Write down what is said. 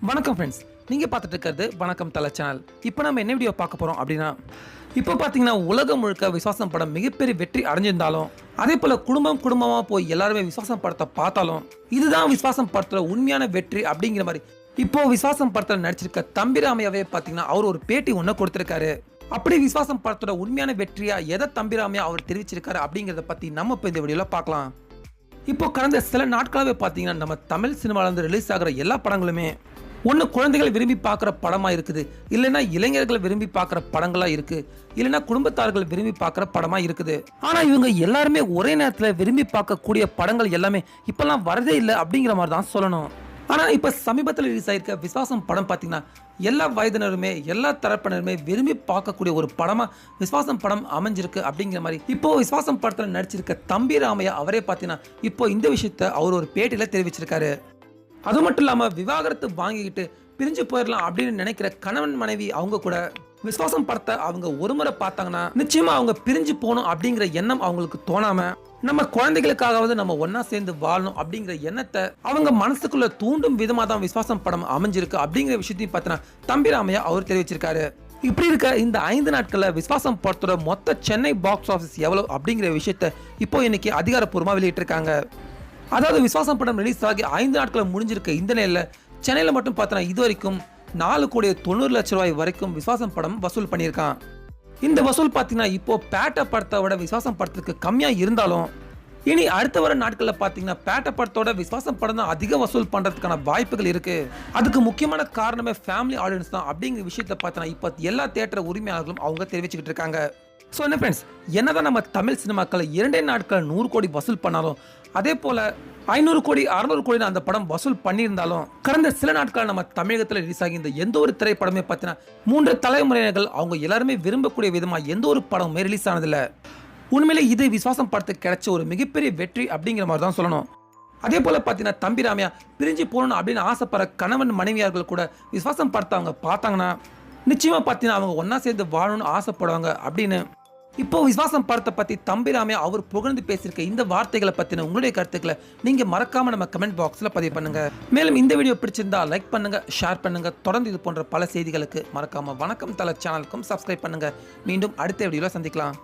வணக்கம் ஃப்ரெண்ட்ஸ் நீங்கள் பார்த்துட்டு இருக்கிறது வணக்கம் தலை சேனல் இப்போ நம்ம என்ன வீடியோ பார்க்க போகிறோம் அப்படின்னா இப்போ பார்த்தீங்கன்னா உலகம் முழுக்க விசுவாசம் படம் மிகப்பெரிய வெற்றி அடைஞ்சிருந்தாலும் அதே போல் குடும்பம் குடும்பமாக போய் எல்லாருமே விசுவாசம் படத்தை பார்த்தாலும் இதுதான் விசுவாசம் படத்தில் உண்மையான வெற்றி அப்படிங்கிற மாதிரி இப்போது விசுவாசம் படத்தில் நடிச்சிருக்க தம்பிராமையாவே பார்த்தீங்கன்னா அவர் ஒரு பேட்டி ஒன்று கொடுத்துருக்காரு. அப்படி விசுவாசம் படத்தோட உண்மையான வெற்றியாக எதை தம்பிராமையா அவர் தெரிவிச்சிருக்காரு அப்படிங்கிறத பற்றி நம்ம இப்போ இந்த வீடியோவில் பார்க்கலாம். இப்போ கடந்த சில நாட்களாகவே பார்த்தீங்கன்னா நம்ம தமிழ் சினிமாவிலேருந்து ரிலீஸ் ஆகிற எல்லா படங்களுமே ஒன்று குழந்தைகள் விரும்பி பார்க்குற படமாக இருக்குது. இல்லைன்னா இளைஞர்கள் விரும்பி பார்க்குற படங்களாக இருக்குது இல்லைன்னா குடும்பத்தார்கள் விரும்பி பார்க்குற படமாக இருக்குது. ஆனால் இவங்க எல்லாருமே ஒரே நேரத்தில் விரும்பி பார்க்கக்கூடிய படங்கள் எல்லாமே இப்போல்லாம் வரதே இல்லை அப்படிங்கிற மாதிரி தான் சொல்லணும். ஆனால் இப்போ சமீபத்தில் ரிலீஸ் ஆகிருக்க விஸ்வாசம் படம் பார்த்தீங்கன்னா எல்லா வயதினருமே எல்லா தரப்பினருமே விரும்பி பார்க்கக்கூடிய ஒரு படமாக விஸ்வாசம் படம் அமைஞ்சிருக்கு அப்படிங்கிற மாதிரி இப்போ விஸ்வாசம் படத்தில் நடிச்சிருக்க தம்பி ராமையா அவரே பார்த்தீங்கன்னா இப்போ இந்த விஷயத்த அவர் ஒரு பேட்டியில் தெரிவிச்சிருக்காரு. அது மட்டும் இல்லாமல் விவாகரத்து வாங்கிக்கிட்டு பிரிஞ்சு போயிடலாம் அப்படின்னு நினைக்கிற கணவன் மனைவி அவங்க கூட விஸ்வாசம் படத்தை அவங்க ஒரு முறை பார்த்தாங்கன்னா நிச்சயமா அவங்க பிரிஞ்சு போகணும் அப்படிங்கிற எண்ணம் அவங்களுக்கு தோணாம நம்ம குழந்தைகளுக்காகவது நம்ம ஒன்னா சேர்ந்து வாழணும் அப்படிங்கிற எண்ணத்தை அவங்க மனசுக்குள்ள தூண்டும் விதமா தான் விசுவாசம் படம் அமைஞ்சிருக்கு அப்படிங்கிற விஷயத்தையும் பார்த்தீங்கன்னா தம்பிராமையா அவர் தெரிவிச்சிருக்காரு. இப்படி இருக்க இந்த ஐந்து நாட்களில் விஸ்வாசம் படத்தோட மொத்த சென்னை பாக்ஸ் ஆஃபீஸ் எவ்வளோ அப்படிங்கிற விஷயத்த இப்போ இன்னைக்கு அதிகாரப்பூர்வமாக வெளியிட்டிருக்காங்க. அதாவது விஸ்வாசம் படம் ரிலீஸ் ஆகி ஐந்து நாட்கள் முடிஞ்சிருக்க. இந்த நிலையில் சென்னையில் மட்டும் பார்த்தோன்னா இது வரைக்கும் நாலு கோடி தொண்ணூறு லட்ச ரூபாய் வரைக்கும் விசுவாசம் படம் வசூல் பண்ணியிருக்கான். இந்த வசூல் பார்த்தீங்கன்னா இப்போ பேட்ட படத்தை விட விசுவாசம் படத்துக்கு கம்மியாக இருந்தாலும் இனி அடுத்த வர நாட்களில் பார்த்தீங்கன்னா பேட்ட படத்தோட விசுவாசம் படம் தான் அதிக வசூல் பண்ணுறதுக்கான வாய்ப்புகள் இருக்குது அதுக்கு முக்கியமான காரணமே ஃபேமிலி ஆடியன்ஸ் தான் அப்படிங்கிற விஷயத்தை பார்த்தோன்னா இப்போ எல்லா தேட்டர் உரிமையாளர்களும் அவங்க தெரிவிச்சுக்கிட்டு இருக்காங்க. ஸோ என்ன ஃப்ரெண்ட்ஸ் என்னதான் நம்ம தமிழ் சினிமாக்கள் இரண்டே நாட்கள் நூறு கோடி வசூல் பண்ணாலும் அதே போல் ஐநூறு கோடி அறுநூறு கோடி அந்த படம் வசூல் பண்ணியிருந்தாலும் கடந்த சில நாட்கள் நம்ம தமிழகத்தில் ரிலீஸ் ஆகி இந்த எந்த ஒரு திரைப்படமே பார்த்தீங்கன்னா மூன்று தலைமுறையினர்கள் அவங்க எல்லாருமே விரும்பக்கூடிய விதமாக எந்த ஒரு படமுமே ரிலீஸ் ஆனதில்லை. உண்மையிலே இது விஸ்வாசம் படத்துக்கு கிடைச்ச ஒரு மிகப்பெரிய வெற்றி அப்படிங்கிற மாதிரி தான் சொல்லணும். அதே போல் பார்த்தீங்கன்னா தம்பி ராமையா பிரிஞ்சு போகணும் அப்படின்னு ஆசைப்படுற கணவன் மனைவியார்கள் கூட விஸ்வாசம் படத்தை அவங்க பார்த்தாங்கன்னா நிச்சயமாக பார்த்தீங்கன்னா அவங்க ஒன்றா சேர்ந்து வாழணும்னு ஆசைப்படுவாங்க. அப்படின்னு இப்போ விஸ்வாசம் படத்தை பற்றி தம்பிராமே அவர் புகழ்ந்து பேசியிருக்க இந்த வார்த்தைகளை பற்றின உங்களுடைய கருத்துக்களை நீங்கள் மறக்காமல் நம்ம கமெண்ட் பாக்ஸில் பதிவு பண்ணுங்கள் மேலும் இந்த வீடியோ பிடிச்சிருந்தா லைக் பண்ணுங்கள் ஷேர் பண்ணுங்கள் தொடர்ந்து இது போன்ற பல செய்திகளுக்கு மறக்காமல் வணக்கம் தலை சேனலுக்கும் சப்ஸ்கிரைப் பண்ணுங்கள் மீண்டும் அடுத்த வீடியோவில் சந்திக்கலாம்.